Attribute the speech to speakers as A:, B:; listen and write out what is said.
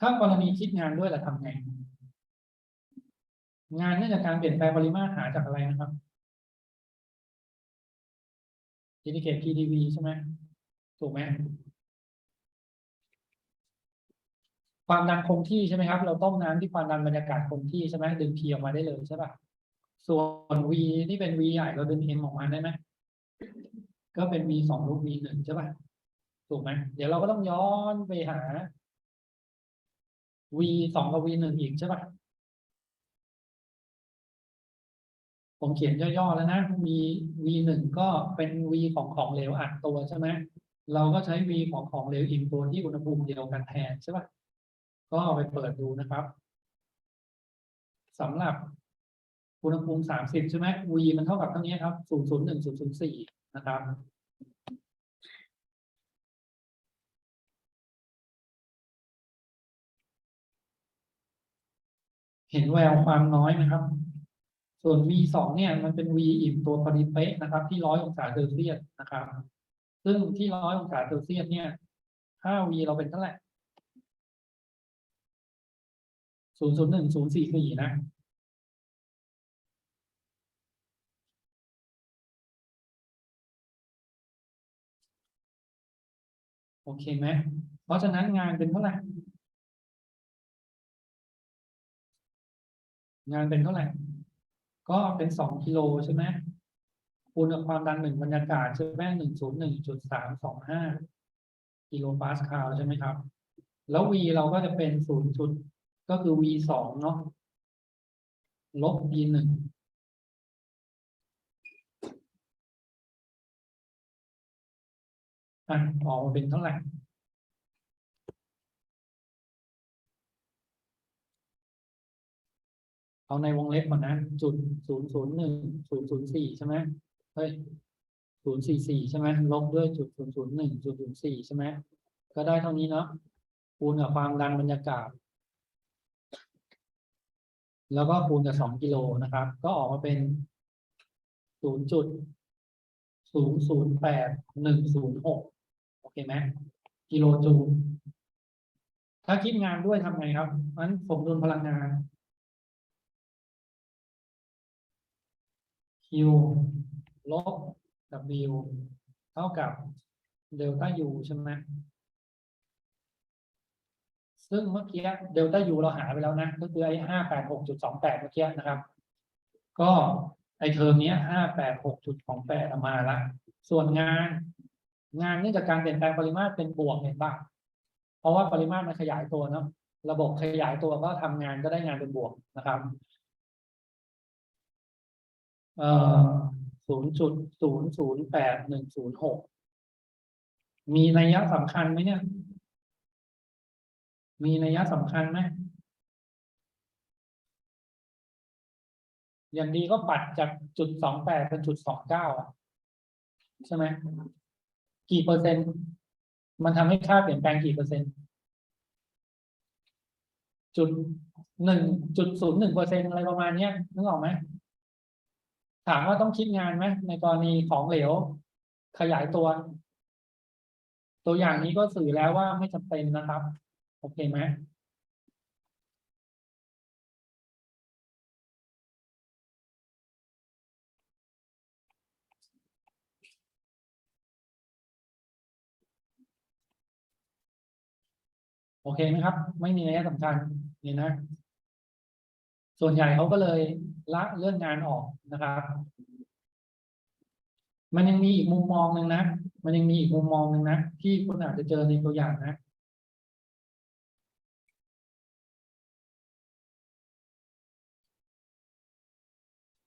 A: ถ้ากรณีคิดงานด้วยเราทำไง งานเนื่องจากการเปลี่ยนแปลงปริมาตรหาจากอะไรนะครับ indicate PdV ใช่ไหมถูกไหมความดันคงที่ใช่ไหมครับ เราต้มน้ำที่ความดันบรรยากาศคงที่ใช่ไหมดึง P ออกมาได้เลยใช่ป่ะส่วน V ที่เป็น V ใหญ่เราดึง M ออกมาได้ไหมก็เป็น V สองรูป V หนึ่งใช่ป่ะถูกไหมเดี๋ยวเราก็ต้องย้อนไปหา V สองกับ V หนึ่งอีกใช่ปะผมเขียนย่อๆแล้วนะ V V หนึ่งก็เป็น V ของของเหลวอัดตัวใช่ไหมเราก็ใช้ V ของของเหลวอิ่มตัวที่อุณหภูมิเดียวกันแทนใช่ปะก็ไปเปิดดูนะครับสำหรับอุณหภูมิสามสิบใช่ไหม V มันเท่ากับเท่านี้ครับศูนย์ศูนย์หนึ่งศูนย์ศูนย์สี่นะครับ เห็นแววความน้อยไหมครับ ส่วน V สองเนี่ย มันเป็น V อิ่มตัวพอดีเป๊ะนะครับ ที่ร้อยองศาเซลเซียสนะครับ ซึ่งที่ร้อยองศาเซลเซียสเนี่ยค่า V เราเป็นเท่าไหร่ศูนย์ศูนย์หนึ่งศูนย์สี่สี่นะโอเคไหมเพราะฉะนั้นงานเป็นเท่าไหร่ งานเป็นเท่าไหร่ ก็เป็นสองกิโลใช่ไหมคูณกับความดันหนึ่งบรรยากาศใช่ไหมหนึ่งศูนย์หนึ่งจุดสามสองห้ากิโลปาสคาลใช่ไหมครับ แล้ว V เราก็จะเป็นศูนย์จุดก็คือ V สองเนาะลบ V หนึ่งอะออกมาเป็นเท่าไหร่ เอาในวงเล็บก่อนนะจุดศูนย์ศูนย์หนึ่งศูนย์ศูนย์สี่ใช่ไหมเฮ้ยศูนย์สี่สี่ใช่ไหมลบด้วยจุดศูนย์ศูนย์หนึ่งจุดศูนย์สี่ใช่ไหมก็ได้เท่านี้เนาะคูณกับความดันบรรยากาศ แล้วก็คูณกับสองกิโลนะครับ ก็ออกมาเป็นศูนย์จุดศูนย์ศูนย์แปดหนึ่งศูนย์หกโอเคไหมกิโลจูลถ้าคิดงานด้วยทำไงครับมันสมดุลพลังงาน Q ลบ W เท่ากับเดลต้า U ใช่ไหมซึ่งเมื่อกี้เดลต้า U เราหาไปแล้วนะ ก็คือไอ้ห้าแปดหกจุดสองแปดเมื่อกี้นะครับ ก็ไอ้เทอมเนี้ห้าแปดหกจุดสองแปดมาละ ส่วนงานงานเนื่องจากการเปลี่ยนแปลงปริมาตรเป็นบวกเห็นปะเพราะว่าปริมาตรมันขยายตัวเนาะระบบขยายตัวก็ทำงานก็ได้งานเป็นบวกนะครับ เอ่อศูนย์จุดศูนย์ศูนย์แปดหนึ่งศูนย์หกมีนัยยะสำคัญไหมเนี่ย มีนัยยะสำคัญไหมอย่างดีก็ปัดจากจุดสองแปดเป็นจุดสองเก้าอะใช่ไหมกี่เปอร์เซ็นต์ มันทำให้ค่าเปลี่ยนแปลงกี่เปอร์เซ็นต์จุดหนึ่งจุดศูนย์หนึ่งเปอร์เซ็นอะไรประมาณเนี้ยนึกออกไหม ถามว่าต้องคิดงานไหมในกรณีของเหลว ขยายตัว ตัวอย่างนี้ก็สื่อแล้วว่าไม่จำเป็นนะครับ โอเคไหมโอเคไหมครับ ไม่มีนัยสำคัญนี่นะ ส่วนใหญ่เขาก็เลยละเลื่อนงานออกนะครับ มันยังมีอีกมุมมองหนึ่งนะ มันยังมีอีกมุมมองหนึ่งนะ ที่คุณอาจจะเจอในตัวอย่างนะ